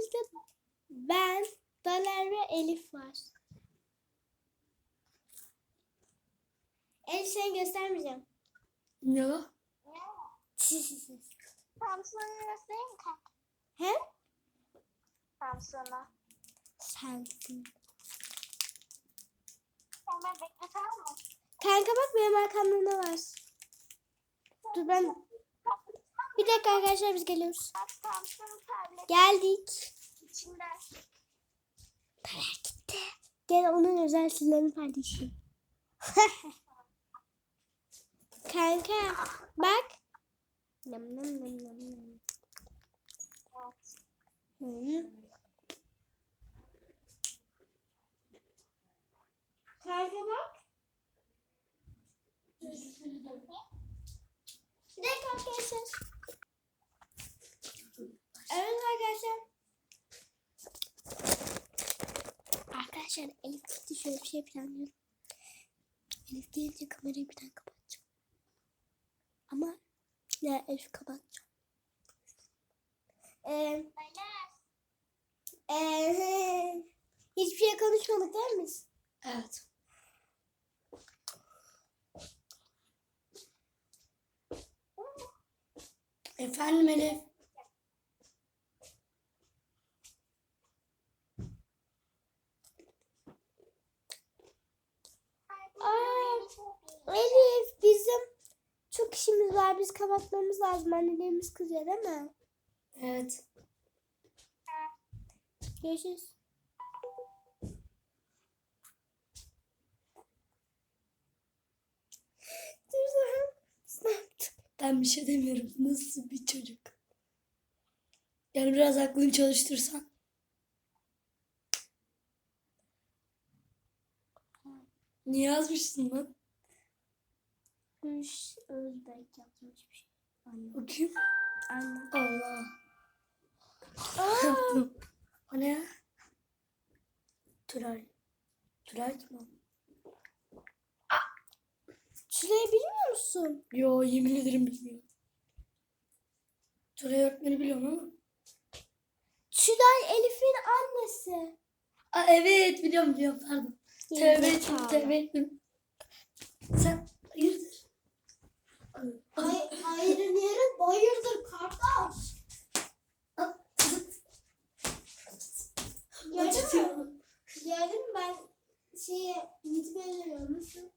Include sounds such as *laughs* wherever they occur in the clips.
bizde ben, Daler ve Elif var. Elif seni göstermeyeceğim. Ne? Samsun'u göstereyim kanka? He? Samsun'u. Sensin. Hemen bekle tamam mı? Kanka bak benim arkamda ne var? Dur ben... Bir dakika arkadaşlar biz geliyoruz. Geldik. içinde. Daler gitti. Gel onun özel sillerini paylaşayım. *laughs* Kanka bak. Nam nam nam nam. Evet. Hı. Kanka bak. Bir dakika arkadaşlar. Evet arkadaşlar. Arkadaşlar Elif gitti şöyle bir şey planlıyorum. Elif gelince kamerayı birden kapatacağım. Ama ya Elif kapatacağım. Ee, ee, hiçbir şey konuşmadık değil mi? Evet. Efendim Elif. Aa, Elif bizim çok var. Biz kapatmamız lazım. Annelerimiz kızıyor değil mi? Evet. Görüşürüz. Ben bir şey demiyorum. Nasıl bir çocuk? Yani biraz aklını çalıştırsan. Niye yazmışsın lan? Gülş Özbek yapmış bir şey. Anne. Bakayım. Anne. Allah. Aa, Yaptım. O ne? Tülay. Tülay kim o? Şurayı bilmiyor musun? Yo yemin ederim bilmiyorum. Tülay öğretmeni biliyorum ama. Tülay Elif'in annesi. Aa, evet biliyorum biliyorum pardon. Tövbe ettim tövbe ettim. Sen? Ay, ayrı yere bayırdır kardeş. Gördün mü ben şeye gitmeye dönüyormuşum.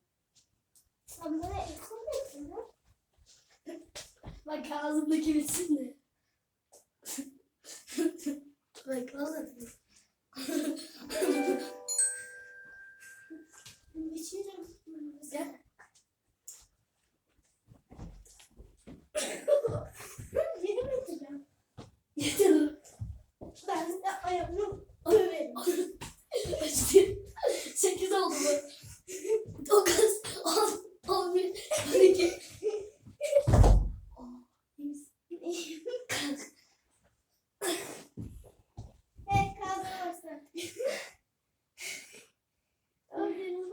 Sen bana el koymuyorsun ha? Bak ağzımdaki bitsin de. Bak vallahi. Biçiyorum. Gel. 8 oldu bu. 9, 10, 11, 12.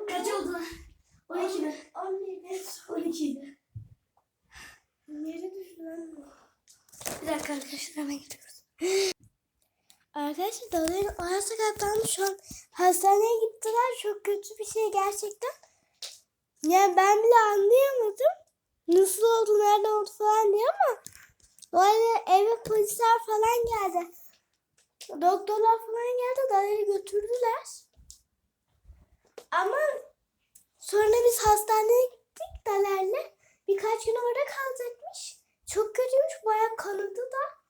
Kaç oldu? 12 mi? 12 idi. Nereye düştü lan bu? Bir dakika arkadaşlar hemen gidiyoruz. Arkadaşlar Dalı'nın ayağı sakatlanmış şu an hastaneye gittiler. Çok kötü bir şey gerçekten. Yani ben bile anlayamadım. Nasıl oldu, nerede oldu falan diye ama arada eve polisler falan geldi. Doktorlar falan geldi. Dalı'yı götürdüler. Ama sonra biz hastaneye gittik Daler'le. Birkaç gün orada kalacakmış. Çok kötüymüş. Bayağı kanadı da.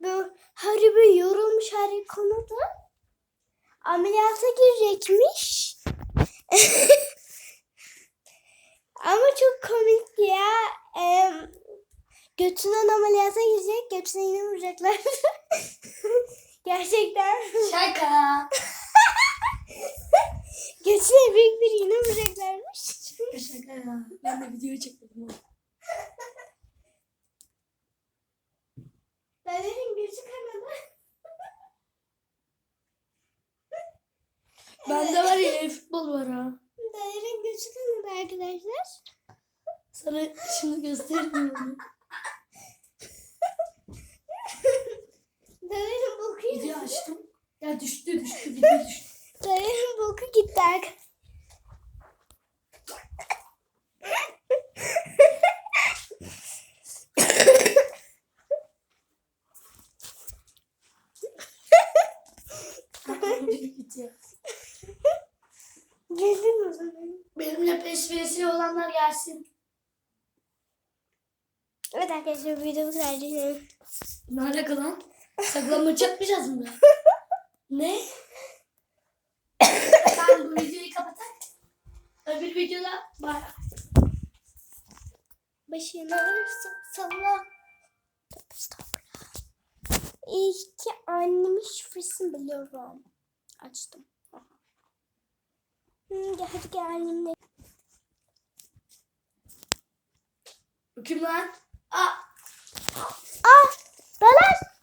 Böyle Harry böyle yorulmuş Harry kanadı. Ameliyata girecekmiş. *laughs* Ama çok komik ya. Ee, götünden ameliyata girecek. Götüne yine vuracaklar. *laughs* Gerçekten. Şaka. *laughs* Götüne büyük bir iğne vuracaklarmış. Şaka şaka ya. Ben de video çekmedim oğlum. Daler'in gözü kanadı. Bende var ya futbol var ha. Daler'in gözü kanadı arkadaşlar. Sana şimdi göstereyim onu. Daler'in boku Video açtım. Ya düştü düştü video düştü. Dayım boku gitti arkadaşlar. Video bitiyor. Benimle peş peşe olanlar gelsin. Evet arkadaşlar videomuz sadece Ne alaka lan? Saklanmaç yapmayacağız mı? *laughs* ne? *laughs* Tamam bu videoyu kapatak. Öbür videoda var. başına salla. İşte annemin şifresini biliyorum. Açtım. Hmm, gel hadi gel annemle. Kim lan? Aa, Ah! Dalar!